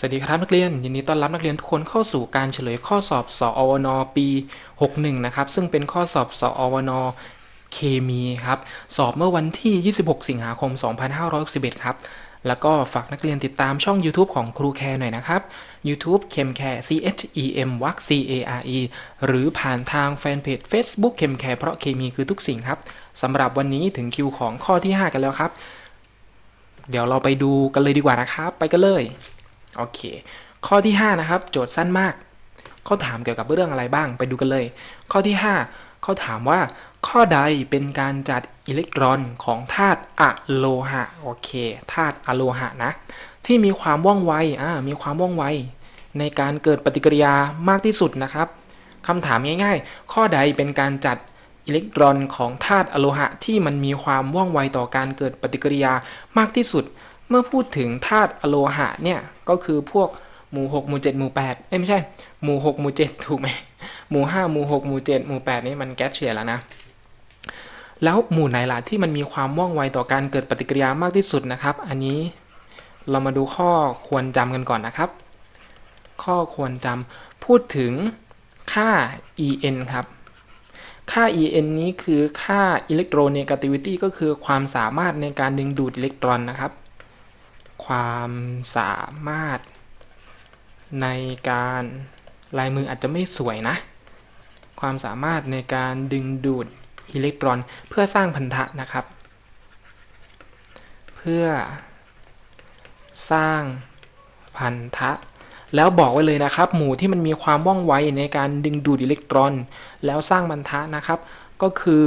สวัสดีครับนักเรียนยินดีต้อนรับนักเรียนทุกคนเข้าสู่การเฉลยข้อสอบสอวนปี 61 นะครับ ซึ่งเป็นข้อสอบสอวนเคมีครับ สอบเมื่อวันที่ 26 สิงหาคม 2561 ครับ แล้วก็ฝากนักเรียนติดตามช่อง YouTube ของครูแคร์หน่อยนะครับ YouTube เคมแคร์ C H E M วัก C A R E หรือผ่านทางแฟนเพจ Facebook เคมแคร์เพราะเคมีคือทุกสิ่งครับสำหรับวันนี้ถึงคิวของข้อที่ 5 กันแล้วครับ เดี๋ยวเราไปดูกันเลยดีกว่านะครับ ไปกันเลย โอเค ข้อที่ 5 นะครับ โจทย์สั้นมาก เขาถามเกี่ยวกับเรื่องอะไรบ้างไปดูกันเลย ข้อที่ 5 เขาถามว่า ข้อใดเป็นการจัดอิเล็กตรอนของธาตุอะโลหะโอเคธาตุอะโลหะนะ ที่มีความว่องไวอ่ามีความว่องไว ในการเกิดปฏิกิริยามากที่สุดนะครับคำถามง่าย ๆ ข้อใดเป็นการจัดอิเล็กตรอนของธาตุอะโลหะที่มันมีความว่องไวต่อการเกิดปฏิกิริยามากที่สุด เมื่อพูดถึงธาตุอโลหะเนี่ยก็คือพวกหมู่6หมู่7หมู่8เอ้ยไม่ใช่ หมู่6หมู่7ถูกไหมหมู่5หมู่6หมู่7หมู่8นี่มันแก๊สเฉื่ยแล้วนะ แล้วหมู่ไหนล่ะที่มันมีความว่องไวต่อการเกิดปฏิกิริยามากที่สุดนะครับ อันนี้เรามาดูข้อควรจำกันก่อนนะครับ ข้อควรจำพูดถึงค่า En ครับ ค่า En นี้คือค่า electronegativity ก็คือความสามารถในการดึงดูดอิเล็กตรอนนะครับ ความสามารถในการลายมืออาจจะไม่สวยนะ ความสามารถในการดึงดูดอิเล็กตรอนเพื่อสร้างพันธะนะครับ เพื่อสร้างพันธะ แล้วบอกไว้เลยนะครับ หมู่ที่มันมีความว่องไวในการดึงดูดอิเล็กตรอน แล้วสร้างพันธะนะครับ ก็คือ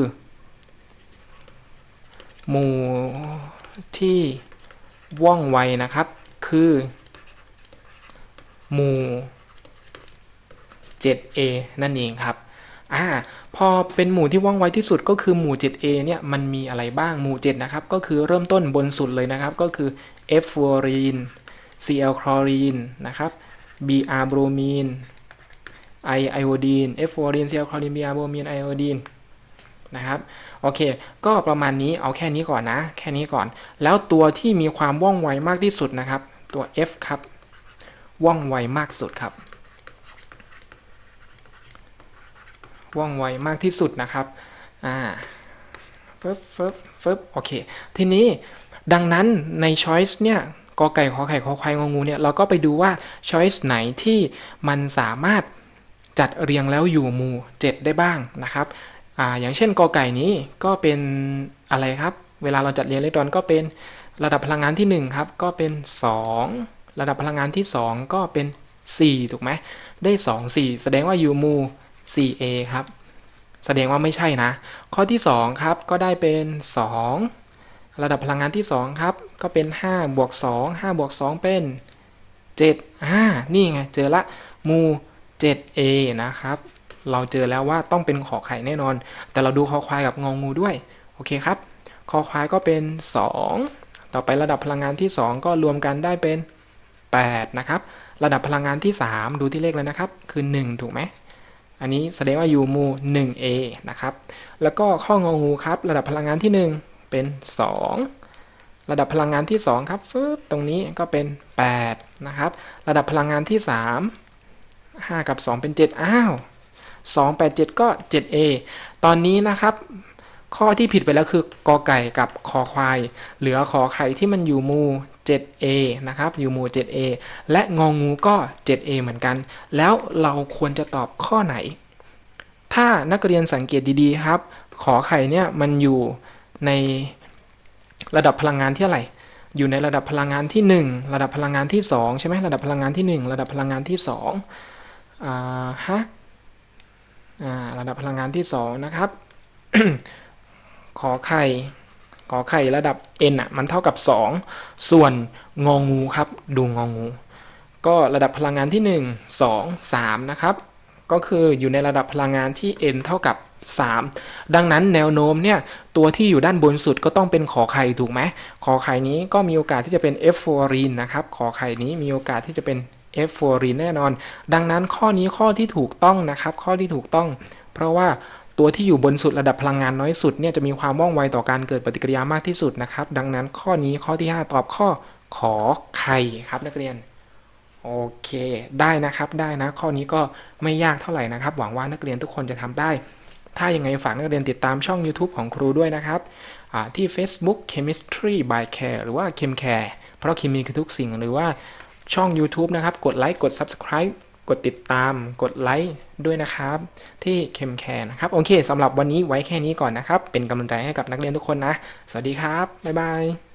หมู่ที่ ว่องไวนะครับ คือ หมู่ 7a นั่นเองครับอ่าพอเป็นหมู่ที่ว่องไวที่สุดก็คือหมู่ 7a เนี่ยมันมีอะไรบ้างหมู่ 7 นะครับ ก็คือเริ่มต้นบนสุดเลยนะครับ ก็คือ f ฟลูออรีน cl คลอรีนนะครับ br โบรมีน i ไอโอดีน f ฟลูออรีน cl คลอรีน br โบรมีนไอโอดีน นะครับโอเค ก็ประมาณนี้เอาแค่นี้ก่อนนะ แค่นี้ก่อน แล้วตัวที่มีความว่องไวมากที่สุดนะครับ ตัว f ครับ ว่องไวมากสุดครับ ว่องไวมากที่สุดนะครับอ่าฟึบฟึบฟึบโอเค ทีนี้ดังนั้นใน choice เนี่ยกอไก่ขอไข่ขอควายงงูเนี่ยเราก็ไปดูว่า choice ไหนที่มันสามารถจัดเรียงแล้วอยู่หมู่ 7 ได้บ้างนะครับ อ่าอย่างเช่นกอไก่นี้ก็เป็นอะไรครับ เวลาเราจัดเรียงอิเล็กตรอนก็เป็นระดับพลังงานที่ 1 ครับ ก็เป็น 2 ระดับพลังงานที่ 2 ก็เป็น 4 ถูกไหมได้ 2 4 แสดงว่าอยู่มู่ 4a ครับ แสดงว่าไม่ใช่นะ ข้อที่ 2 ครับ ก็ได้เป็น 2 ระดับพลังงานที่ 2 ครับ ก็เป็น 5 บวก 2 5 บวก 2 เป็น7อ่านี่ไง เจอละมู 7a นะครับ เราเจอแล้วว่าต้องเป็นขอไข่แน่นอน แต่เราดูคอควายกับงองูด้วย โอเคครับ คอควายก็เป็น 2 ต่อไประดับพลังงานที่ 2 ก็รวมกันได้เป็น 8 นะครับ ระดับพลังงานที่ 3 ดูที่เลขเลยนะครับ คือ 1 ถูกไหม อันนี้แสดงว่าอยู่หมู่ 1a นะครับ แล้วก็ข้ององูครับ ระดับพลังงานที่ 1 เป็น 2ระดับพลังงานที่ 2 ครับฟึบตรงนี้ก็เป็น 8 นะครับ ระดับพลังงานที่ 3 5 กับ 2 เป็น 7 อ้าว 2 8 7 ก็ 7a ตอนนี้นะครับ ข้อที่ผิดไปแล้วคือกอไก่กับคอควาย เหลือขอไข่ที่มันอยู่มู 7a นะครับอยู่มู 7a และงองูก็ 7a เหมือนกัน แล้วเราควรจะตอบข้อไหน ถ้านักเรียนสังเกตดีๆครับ ขอไข่เนี่ยมันอยู่ในระดับพลังงานที่อะไรอยู่ในระดับพลังงานที่ 1 ระดับพลังงานที่ 2 ใช่ไหมระดับพลังงานที่ 1 ระดับพลังงานที่2อ่าฮะ ระดับพลังงานที่ 2 นะครับ ขอไข่ขอไข่ระดับ n อะมันเท่ากับ 2 ส่วนงองูครับ ดูงองู ก็ระดับพลังงานที่ 1 2 3 นะครับ ก็คืออยู่ในระดับพลังงานที่ n เท่ากับ 3 ดังนั้นแนวโน้มเนี่ย ตัวที่อยู่ด้านบนสุดก็ต้องเป็นขอไข่ถูกไหมขอไข่นี้ก็มีโอกาสที่จะเป็น f ฟอรีนนะครับ ขอไข่นี้มีโอกาสที่จะเป็น f ฟอรีแน่นอน ดังนั้นข้อนี้ข้อที่ถูกต้องนะครับ ข้อที่ถูกต้อง เพราะว่าตัวที่อยู่บนสุดระดับพลังงานน้อยสุดเนี่ยจะมีความว่องไวต่อการเกิดปฏิกิริยามากที่สุดนะครับ ดังนั้นข้อนี้ข้อที่ 5 ตอบข้อขอไข่ครับนักเรียนโอเค ได้นะครับได้นะ ข้อนี้ก็ไม่ยากเท่าไหร่นะครับ หวังว่านักเรียนทุกคนจะทำได้ ถ้ายังไงฝากนักเรียนติดตามช่อง YouTube ของครูด้วยนะครับที่ Facebook Chemistry by Care หรือว่า ChemCare เพราะเคมีคือทุกสิ่งหรือว่า ช่อง YouTube นะครับ กดไลค์กด Subscribe กดติดตาม กดไลค์ด้วยนะครับ ที่เข้มแข็งนะครับ โอเคสำหรับวันนี้ไว้แค่นี้ก่อนนะครับ เป็นกำลังใจให้กับนักเรียนทุกคนนะ สวัสดีครับ บ๊ายบาย